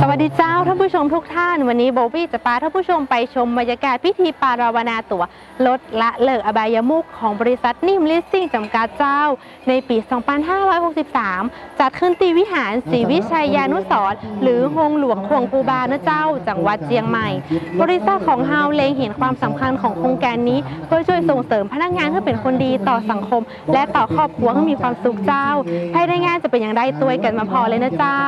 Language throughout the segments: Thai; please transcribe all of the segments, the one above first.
สวัสดีเจ้าท่านผู้ชมทุกท่าน วันนี้โบวี่จะพาท่านผู้ชมไปชมบรรยากาศพิธีปาราวนาตัวลดละเลิกอบายมุขของบริษัทนิ่มลิสซิ่งจำกัดเจ้า ในปี 2563 จัดขึ้นที่วิหารศรีวิชัยยานุสรหรือโฮงหลวงขวงปูบานะเจ้า จังหวัดเจียงใหม่ บริษัทของเฮาเลงเห็นความสำคัญของโครงการนี้ เพื่อช่วยส่งเสริมพนักงานให้เป็นคนดีต่อสังคม และต่อครอบครัวให้มีความสุขเจ้าภายในงานจะเป็นอย่างไรตัวกันมาพอเลยนะเจ้า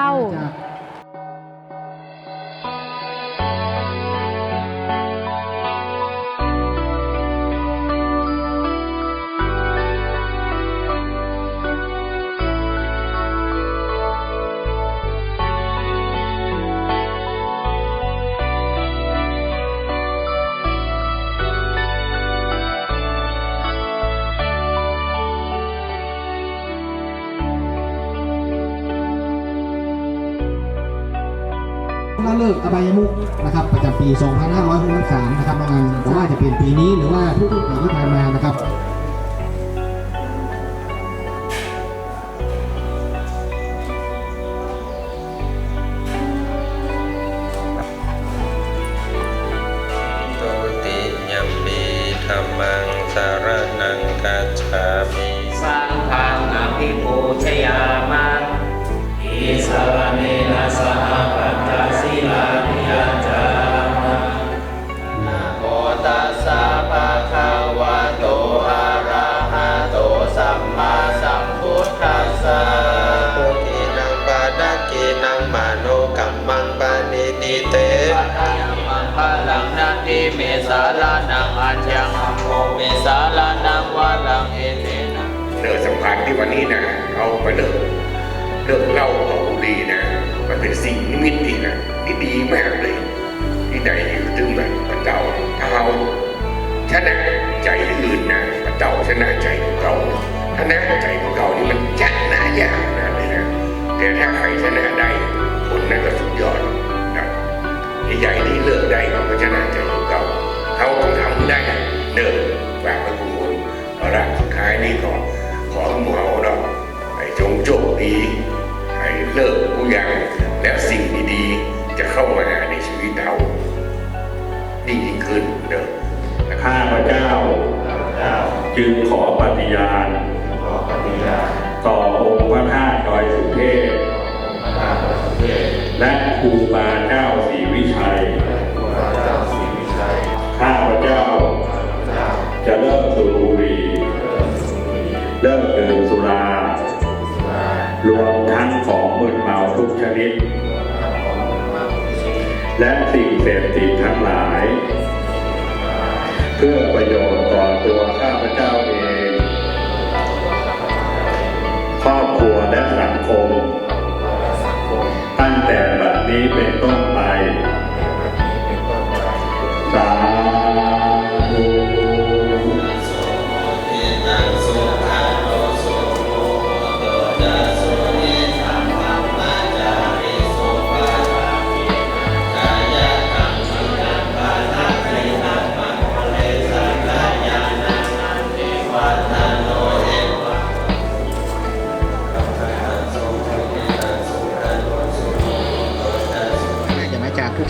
ละเลิกอบายมุกนะครับประจำปี 2563 นะครับน้องอันแต่ว่าจะเป็นปีนี้หรือว่าทุกๆปีที่ผ่านมานะครับตุติยัมปีธรรมังสารนังกัจฉามิสังฆังอภิปูชยามาอิสรเนนะสห สาลานังอัญญังโมเมสาลานังวะลังเอเตนะเลิกสัมพันธ์ที่วันนี้นะเอาไปเลิกเลิกเล่าเอาบุหรี่นะ มันเป็นสิ่งนิมิตที่นะที่ดีมากเลยที่ใดถึงแบบพระเจ้าถ้าเราชนะใจอื่นนะพระเจ้าชนะใจของเราชนะใจของเรานี่มันชนะยากนะเลยนะแต่ถ้าใครชนะได้คนนั้นก็สุดยอดนะใหญ่ที่เลิกได้เราก็ชนะใจ เราเขาต้องทำได้เลิกฝากไว้คุณคนเอาละสุดท้ายนี่ก็ขอให้หมู่เราเนาะให้จงโชคดีให้เลิกผู้ย่างแล้วสิ่งดีๆ จะเข้ามาในชีวิตเราดียิ่งขึ้นเด้อนะครับข้าพเจ้า จึงขอปฏิญาณต่อองค์พระธาตุดอยสุเทพและครูบาเจ้าศ และสิ่งเสพติดทั้งหลาย เพื่อประโยชน์ต่อตัวข้าพเจ้าเอง ครอบครัวและสังคม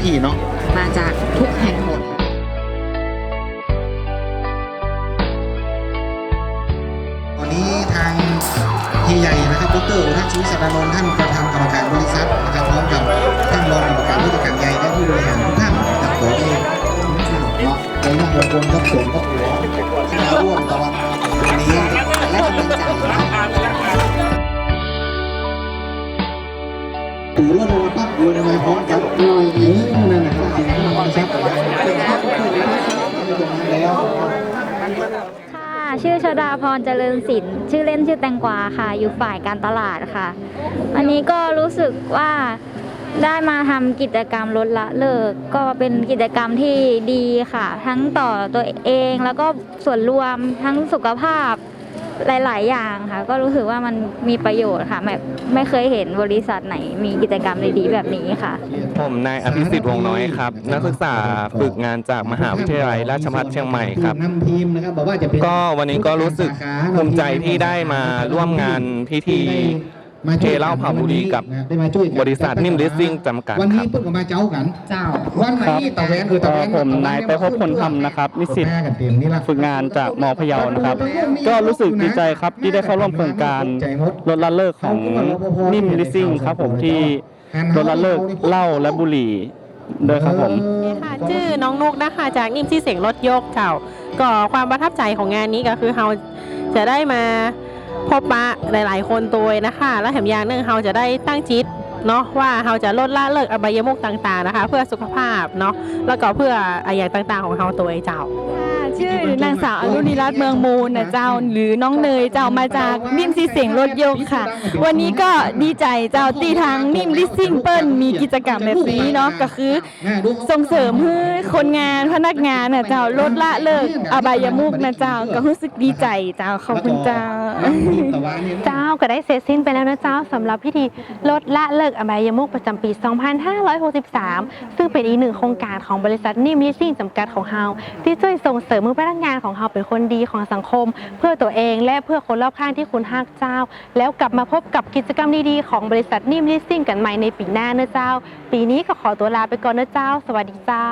ทุกที่เนาะมาจากทุกแห่งหนตอนนี้ทางเฮียใหญ่นะครับดรท่านชีวิตสัตนนท์ท่านประธานกรรมการบริษัทนะครับพร้อมกับท่านรองกรรมการผู้จัดการใหญ่และผู้บริหารทุกท่านนะครับขอให้เนาะในนามองค์กรครับสวนครับหัวที่มาร่วมตะวันวันนี้และกำลังใจนะค รับถือรถมาปั๊บรวยมาพร้อมกับลอยเออนั่นนะครับสิ่งที่เราทราบกันนะครับตรงนั้นแล้วค่ะ ชื่อชดาพรเจริญศิลป์ชื่อเล่นชื่อแตงกวาค่ะ อยู่ฝ่ายการตลาดค่ะ วันนี้ก็รู้สึกว่าได้มาทำกิจกรรมลดละเลิก ก็เป็นกิจกรรมที่ดีค่ะ ทั้งต่อตัวเองแล้วก็ส่วนรวมทั้งสุขภาพ หลาย ๆ อย่างค่ะ ก็รู้สึกว่ามันมีประโยชน์ค่ะแบบไม่เคยเห็นบริษัทไหนมีกิจกรรมดีๆแบบนี้ค่ะ ผมนายอภิสิทธิ์วงน้อยครับ นักศึกษาฝึกงานจากมหาวิทยาลัยราชภัฏเชียงใหม่ครับ ก็วันนี้ก็รู้สึกภูมิใจที่ได้มาร่วมงานพิธี มาช่วยเทเหล้าเผาบุหรี่กับนะได้มาช่วยกันบริษัทนิ่มลิสซิ่งจำกัดวันคนี้รับเพิ่งก็มาเจ้ากันเจ้าวันไหนตะแวนคือตะแวนผมนายไปพบพลธรรมนะครับนิสิตแม่กันเต็มนี่ละฝึกงานจากมพะเยานะครับ ก็รู้สึกดีใจครับที่ได้เข้าร่วมโครงการลดละเลิกของนิ่มลิสซิ่งครับผมที่ลดละเลิกเหล้าและบุหรี่ด้วยครับผมค่ะชื่อน้องนุกนะคะจากนิ่มที่เสียงรถโยกเจ้าก็ความประทับใจของงานนี้ก็คือเราจะได้มา พบปะหลาย ๆ คนตัวนะคะ และแถมอย่างหนึ่งเราจะได้ตั้งจิตเนาะว่าเราจะลดละเลิกอบายมุกต่างๆนะคะ เพื่อสุขภาพเนาะแล้วก็เพื่ออะไรอย่างต่างๆของเราตัวเอเจ้าชื่อนางสาวอรุณีรัตน์เมืองมูลนะเจ้าหรือน้องเนยเจ้ามาจากนิ่มซีเสียงรถยกค่ะ วันนี้ก็ดีใจเจ้าตีทางนิ่มลิสซิ่งเปิ้ลมีกิจกรรมแบบนี้เนาะก็คือส่งเสริมให้คนงานพนักงานนะเจ้าลดละเลิกอบายมุกนะเจ้าก็รู้สึกดีใจเจ้าขอบคุณเจ้า เจ้าก็ได้เสร็จสิ้นไปแล้วนะเจ้าสำหรับพิธีลดละเลิกอบายมุกประจำปี 2563 ซึ่งเป็นอีกหนึ่งโครงการของบริษัทนิมลิซิ่งจำกัดของเฮาที่ช่วยส่งเสริมมือพนักงานของเฮาเป็นคนดีของสังคม เพื่อตัวเองและเพื่อคนรอบข้างที่คุณฮักเจ้า แล้วกลับมาพบกับกิจกรรมดีๆของบริษัทนิมลิซิ่งกันใหม่ในปีหน้านะเจ้า ปีนี้ก็ขอตัวลาไปก่อนนะเจ้า สวัสดีเจ้า